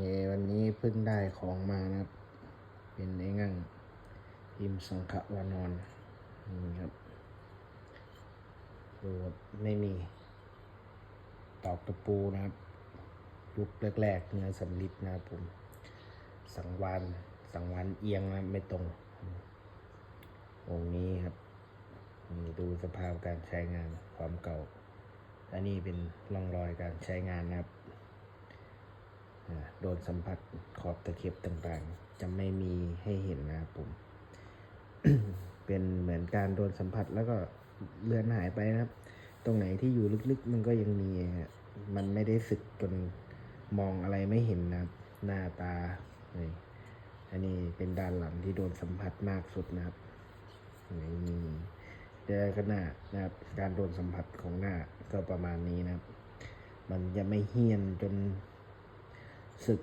นี่วันนี้เพิ่งได้ของมานะครับ เป็นไอ้งั่งพิมพ์สังขวานอนนี่ครับดูไม่มี ตอกตะปูนะครับ ยุคแรกๆเนื้อสำลิดนะครับผม สังวานสังวานเอียงนะไม่ตรงองนี้ครับนี่ดูสภาพการใช้งานความเก่า อันนี้เป็นร่องรอยการใช้งานนะครับ โดนสัมผัสขอบตะเข็บต่างๆ จะไม่มีให้เห็นนะครับผม เป็นเหมือนการโดนสัมผัสแล้วก็เลือนหายไปนะครับ ตรงไหนที่อยู่ลึกๆ มันก็ยังมีมันไม่ได้สึกจนมองอะไรไม่เห็นนะครับ หน้าตานี่อันนี้เป็นด้านหลังที่โดนสัมผัสมากสุดนะครับนี่แต่ขนาดนะครับ การโดนสัมผัสของหน้าก็ประมาณนี้นะครับ มันจะไม่เฮี้ยนจน สึก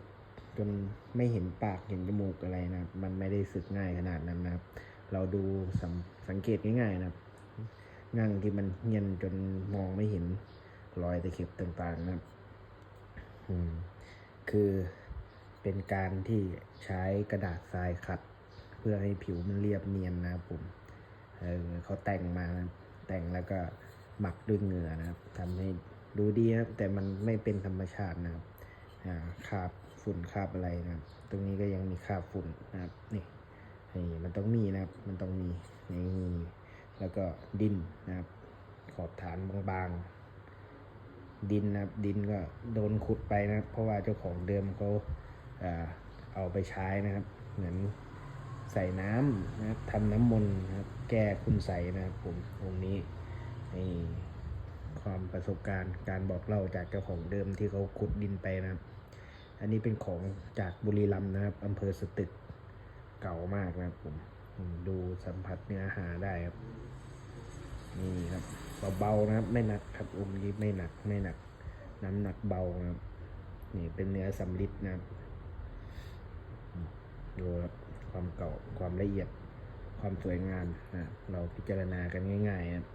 จนไม่เห็นปากเห็นจมูกอะไรนะมันไม่ได้สึกง่ายขนาดนั้นนะครับ เราดูสสังเกตง่ายๆนะครับงั่งที่มันเฮี้ยนจนมองไม่เห็นรอยตะเข็บต่างๆนะครับอืมคือเป็นการที่ใช้กระดาษทรายขัด เพื่อให้ผิวมันเรียบเนียนนะครับผมเออเขาแต่งมานะแต่งแล้วก็หมักด้วยเหงื่อนะครับทำให้ดูดีนะครับ แต่มันไม่เป็นธรรมชาตินะครับ คราบฝุ่นคราบอะไรนะครับ ตรงนี้ก็ยังมีคราบฝุ่นนะครับนี่นี่มันต้องมีนะครับ มันต้องมีนี่แล้วก็ดินนะครับ ขอบฐานบางๆ ดินนะครับ ดินก็โดนขุดไปนะครับ เพราะว่าเจ้าของเดิมเขาเอาไปใช้นะครับ เหมือนใส่น้ำนะครับทำน้ำมนต์นะครับ แก้คุณใสยนะครับผมองค์นี้นี่ความประสบการณ์การบอกเล่าจากเจ้าของเดิมที่เขาขุดดินไปนะครับ อันนี้เป็นของจากบุรีรัมย์นะครับอำเภอสตึกเก่ามากนะครับผมดูสัมผัสเนื้อหาได้ครับ นี่ครับเบาๆนะครับ ไม่หนักครับองค์นี้ไม่หนักไม่หนัก น้ำหนักเบานะครับ นี่เป็นเนื้อสำลิดนะครับดูครับความเก่าความละเอียดความสวยงามนะเราพิจารณากันง่ายๆนะครับ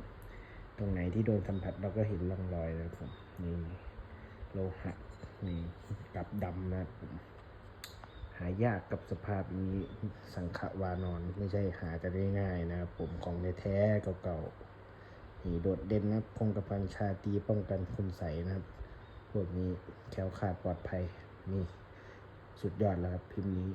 ตรงไหนที่โดนสัมผัสเราก็เห็นร่องรอยนะครับผมนี่โลหะ นี่กลับดำนะผมหายากกับสภาพนี้สังขวานอนไม่ใช่หาจะได้ง่ายนะครับผมของในแท้เก่าๆนี่โดดเด่นนะคงกระพันชาตีป้องกันคุณใสนะครับพวกนี้แคล้วขาดปลอดภัยนี่สุดยอดแล้วครับพิมพ์นี้